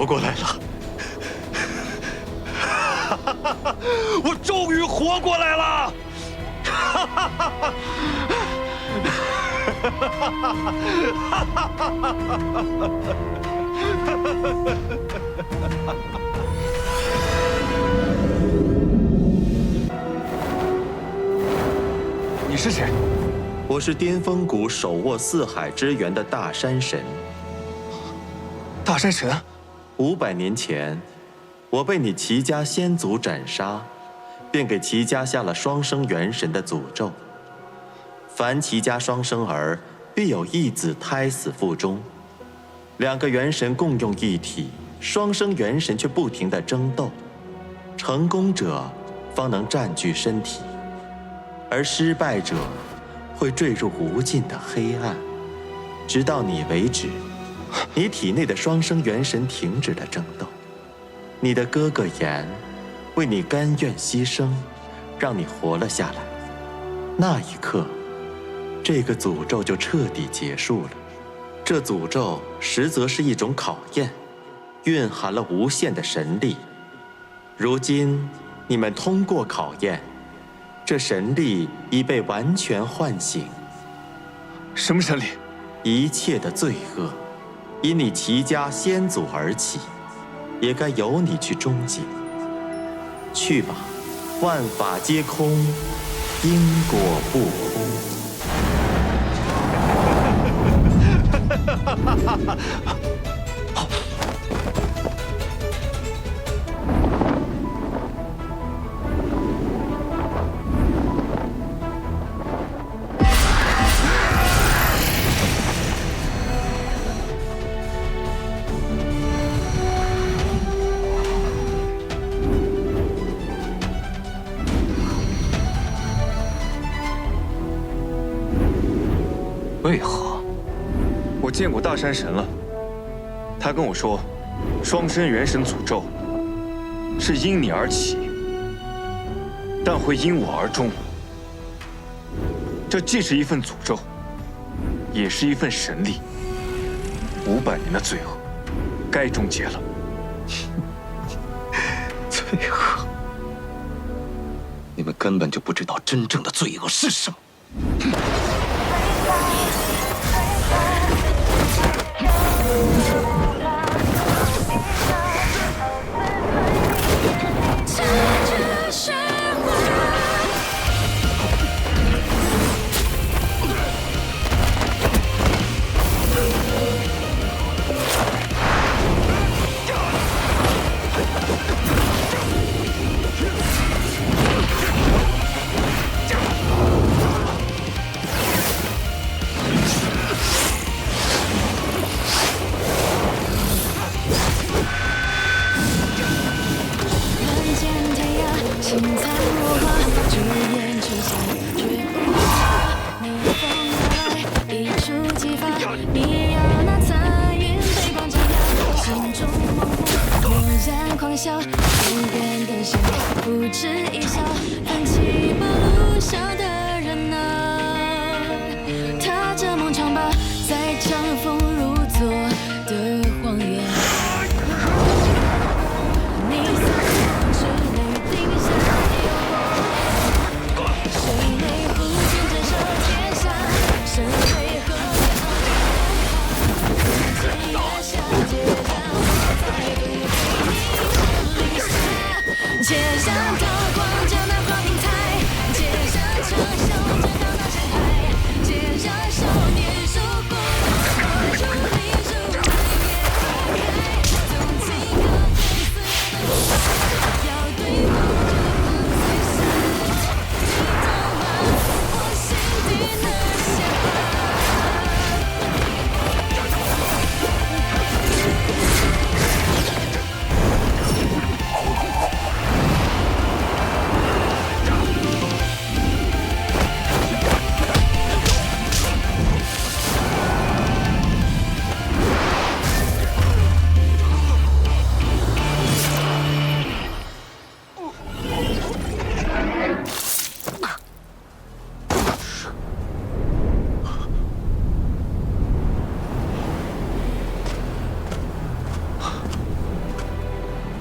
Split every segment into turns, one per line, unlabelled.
活过来了！我终于活过来了！
你是谁？
我是巅峰谷手握四海之源的大山神。
大山神，
五百年前，我被你齐家先祖斩杀，便给齐家下了双生元神的诅咒。凡齐家双生儿，必有一子胎死腹中。两个元神共用一体，双生元神却不停的争斗，成功者方能占据身体，而失败者会坠入无尽的黑暗，直到你为止。你体内的双生元神停止了争斗，你的哥哥炎为你甘愿牺牲，让你活了下来。那一刻，这个诅咒就彻底结束了。这诅咒实则是一种考验，蕴含了无限的神力。如今你们通过考验，这神力已被完全唤醒。
什么神力？
一切的罪恶。因你齐家先祖而起，也该由你去终结。去吧，万法皆空，因果不空。
为何？我见过大山神了，他跟我说，双生元神诅咒是因你而起，但会因我而终。这既是一份诅咒，也是一份神力。五百年的罪恶，该终结了。
罪恶？你们根本就不知道真正的罪恶是什么。
不
愿动心不知别让她。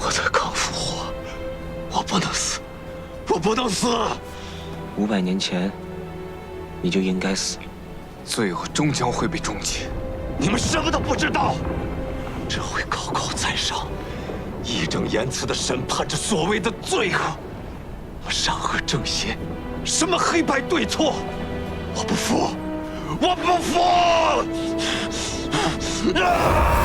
我在康复活，我不能死，我不能死。
五百年前，你就应该死，
罪恶终将会被终结。
你们什么都不知道，只会高高在上，义正言辞的审判着所谓的罪恶，善恶正邪，什么黑白对错？我不服，我不服！啊